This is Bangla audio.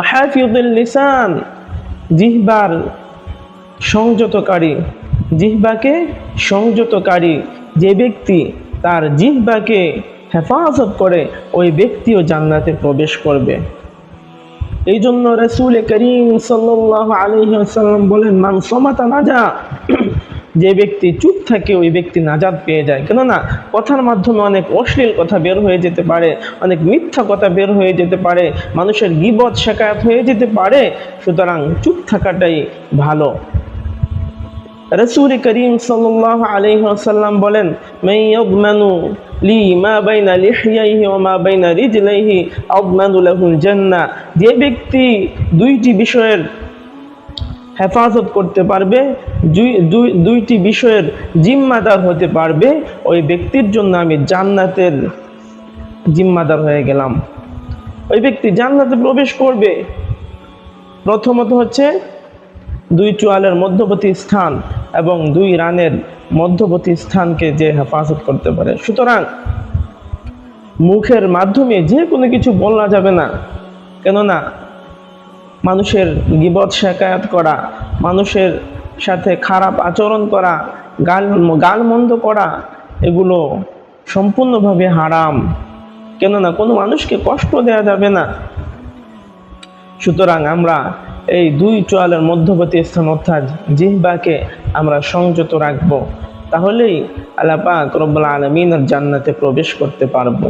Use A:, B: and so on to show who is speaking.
A: হাফিজুল লিসান, জিহবার সংযতকারী। জিহবাকে সংযতকারী যে ব্যক্তি তার জিহবাকে হেফাজত করে, ওই ব্যক্তিও জান্নাতে প্রবেশ করবে। এই জন্য রসুল করিম সাল্লাহ আলহিহাল্লাম বলেন, মান সমাতা নাজা যে ব্যক্তি চুপ থাকে, ওই ব্যক্তি নাজাদ পেয়ে যায়। কেননা, কথার মাধ্যমে অনেক অশ্লীল কথা বের হয়ে যেতে পারে, অনেক মিথ্যা কথা বের হয়ে যেতে পারে, মানুষের গিবত, শেখায়ত হয়ে যেতে পারে, সুতরাং চুপ থাকাটাই ভালো। রসুল করিম সাল্লাহ আলহিহাল্লাম বলেন মেয়মানু লি মা বাইনা লিহিয়াইহি ও মা বাইনা রিজলাইহি আদমানু লাহুল জান্নাহ। যে ব্যক্তি দুইটি বিষয়ের হেফাজত করতে পারবে, দুই- দুই- দুইটি বিষয়ের জিম্মাদার হতে পারবে। ওই ব্যক্তির জন্য আমি জান্নাতের জিম্মাদার হয়ে গেলাম। ওই ব্যক্তি জান্নাতে প্রবেশ করবে। প্রথমত হচ্ছে দুই চোয়ালের মধ্যবর্তী স্থান এবং দুই রানের মধ্যবর্তী স্থানকে যে হেফাজত করতে পারে। সুতরাং মুখের মাধ্যমে যে কোনো কিছু বলা যাবে না। কেননা মানুষের গিবত শেখায়াত করা, মানুষের সাথে খারাপ আচরণ করা, গাল, গালমন্দ করা, এগুলো সম্পূর্ণভাবে হারাম। কেননা কোনো মানুষকে কষ্ট দেওয়া যাবে না। সুতরাং আমরা এই দুই চোয়ালের মধ্যবর্তী স্থান অর্থাৎ জিহ্বাকে আমরা সংযত রাখব। তাহলেই আল্লাহ পাক রব্বুল আলমিনের জান্নাতে প্রবেশ করতে পারব।